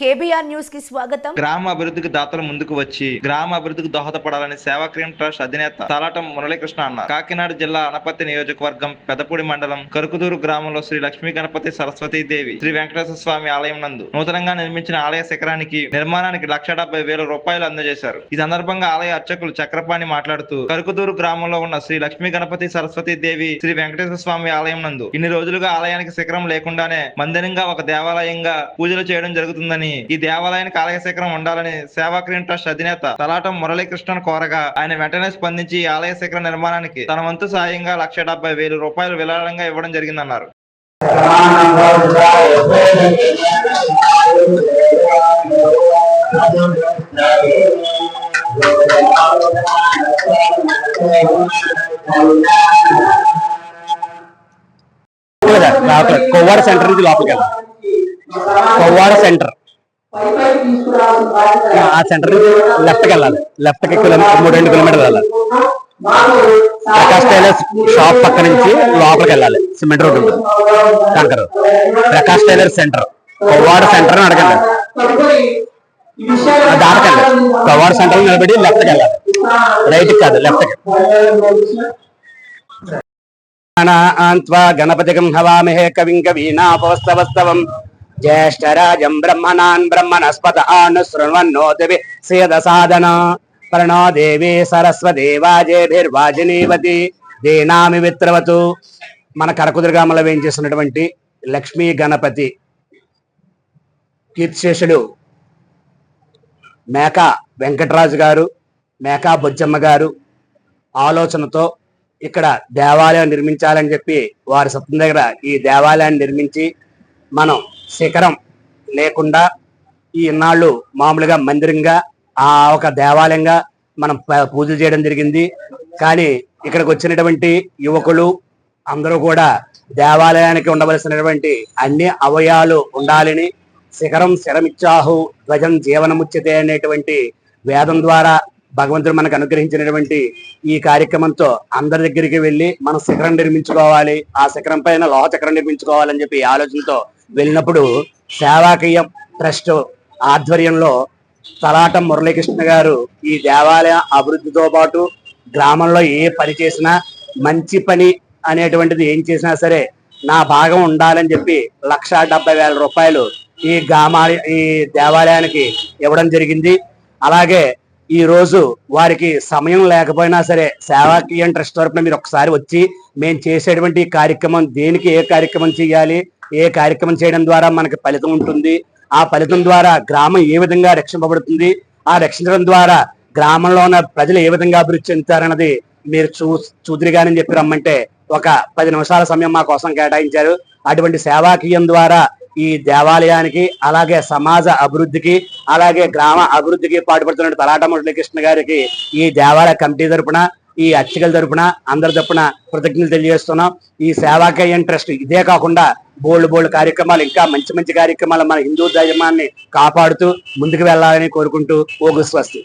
KBR న్యూస్కి స్వాగతం. గ్రామ అభివృద్ధికి దాతలు ముందుకు వచ్చి గ్రామ అభివృద్ధికి దోహదపడాలని సేవాక్రీం ట్రస్ట్ అధినేత తలాటం మురళీకృష్ణ అన్నారు. కాకినాడ జిల్లా అనపత్తి నియోజకవర్గం పెదపూడి మండలం కరుకుదూరు గ్రామంలో శ్రీ లక్ష్మీ గణపతి సరస్వతీ దేవి శ్రీ వెంకటేశ్వర స్వామి ఆలయం నందు నూతనంగా నిర్మించిన ఆలయ శిఖరానికి నిర్మాణానికి లక్ష డెబ్బై వేల రూపాయలు అందజేశారు. ఈ సందర్భంగా ఆలయ అర్చకులు చక్రపాణి మాట్లాడుతూ కరుకుదూరు గ్రామంలో ఉన్న శ్రీ లక్ష్మీ గణపతి సరస్వతీ దేవి శ్రీ వెంకటేశ్వర స్వామి ఆలయం నందు ఇన్ని రోజులుగా ఆలయానికి శిఖరం లేకుండానే మందిరంగా ఒక దేవాలయంగా పూజలు చేయడం జరుగుతుందని ఈ దేవాలయానికి ఆలయ శిఖరం ఉండాలని సేవా క్రీమ్ ట్రస్ట్ అధినేత తలాటం మురళీకృష్ణన్ కోరగా ఆయన వెంటనే స్పందించి ఈ ఆలయ శిఖర నిర్మాణానికి తన వంతు సాయంగా లక్ష డెబ్బై వేలు రూపాయలు విరాళంగా ఇవ్వడం జరిగిందన్నారు. కొవ్వాడ సెంటర్ నుంచి లోపలికి వెళ్ళాలి కొవ్వాడ సెంటర్. ఆ సెంటర్ లెఫ్ట్కి వెళ్ళాలి. లెఫ్ట్కి మూడు రెండు కిలోమీటర్లు వెళ్ళాలి. ప్రకాష్ టైలర్స్ షాప్ పక్క నుంచి లోపలికి వెళ్ళాలి. సిమెంట్ రోడ్ ఉంటుంది. కంకర్ Prakash tailor centre. Kovvada centre అని అడగండి. దాటకండి. కొవ్వాడ సెంటర్ నిలబడి లెఫ్ట్కి వెళ్ళాలి. రైట్ కాదు లెఫ్ట్కి అంత్వా గణపతికం హవామహే కవిం కవీనాపవస్తవస్తవం జ్యేష్ఠరాజం బ్రహ్మణాన్ బ్రహ్మణస్పత ఆనుశృణ్వన్నోతివి సేద సాధన ప్రణో దేవి సరస్వదేవాజేభిర్వాజినీవతి దేనామి విత్రవతు మన కరకుదుర్గామలో వేయించేసినటువంటి లక్ష్మీ గణపతి కీర్తిశేషుడు మేకా వెంకటరాజు గారు మేకా బొజ్జమ్మ గారు ఆలోచనతో ఇక్కడ దేవాలయం నిర్మించాలని చెప్పి వారి సత్వం దగ్గర ఈ దేవాలయాన్ని నిర్మించి మనం శిఖరం లేకుండా ఈ ఇన్నాళ్ళు మామూలుగా మందిరంగా ఆ ఒక దేవాలయంగా మనం ప- పూజలు చేయడం జరిగింది. కానీ ఇక్కడికి వచ్చినటువంటి యువకులు అందరూ కూడా దేవాలయానికి ఉండవలసినటువంటి అన్ని అవయాలు ఉండాలని శిఖరం శరమిచ్చాహు ధ్వజం జీవనముచ్యతే అనేటువంటి వేదం ద్వారా భగవంతుడు మనకు అనుగ్రహించినటువంటి ఈ కార్యక్రమంతో అందరి దగ్గరికి వెళ్ళి మనం శిఖరం నిర్మించుకోవాలి ఆ శిఖరం పైన లోహ చక్రం నిర్మించుకోవాలని చెప్పి ఈ ఆలోచనతో వెళ్ళినప్పుడు సేవాకీయం ట్రస్ట్ ఆధ్వర్యంలో తలాటం మురళీకృష్ణ గారు ఈ దేవాలయ అభివృద్ధితో పాటు గ్రామంలో ఏ పని చేసినా మంచి పని అనేటువంటిది ఏం చేసినా సరే నా భాగం ఉండాలని చెప్పి లక్ష డెబ్బై వేల రూపాయలు ఈ గ్రామా ఈ దేవాలయానికి ఇవ్వడం జరిగింది. అలాగే ఈ రోజు వారికి సమయం లేకపోయినా సరే సేవాకీయం ట్రస్ట్ తరపున మీరు ఒకసారి వచ్చి మేము చేసేటువంటి కార్యక్రమం దేనికి ఏ కార్యక్రమం చేయాలి ఏ కార్యక్రమం చేయడం ద్వారా మనకి ఫలితం ఉంటుంది? ఆ ఫలితం ద్వారా గ్రామం ఏ విధంగా రక్షింపబడుతుంది? ఆ రక్షించడం ద్వారా గ్రామంలో ఉన్న ప్రజలు ఏ విధంగా అభివృద్ధి చెందుతారన్నది మీరు చూ చూదిరిగానని చెప్పి రమ్మంటే ఒక పది నిమిషాల సమయం మా కోసం కేటాయించారు. అటువంటి సేవాకీయం ద్వారా ఈ దేవాలయానికి అలాగే సమాజ అభివృద్ధికి అలాగే గ్రామ అభివృద్ధికి పాటుపడుతున్న తలాట మురళీకృష్ణ గారికి ఈ దేవాలయ కమిటీ తరపున ఈ అర్చకుల తరపున అందరి తరపున కృతజ్ఞతలు తెలియజేస్తున్నాం. ఈ సేవాకయ్యం ట్రస్ట్ ఇదే కాకుండా బోల్డ్ బోల్డ్ కార్యక్రమాలు ఇంకా మంచి మంచి కార్యక్రమాలు మన హిందూ ధర్మాన్ని కాపాడుతూ ముందుకు వెళ్ళాలని కోరుకుంటూ ఓగు స్వస్తి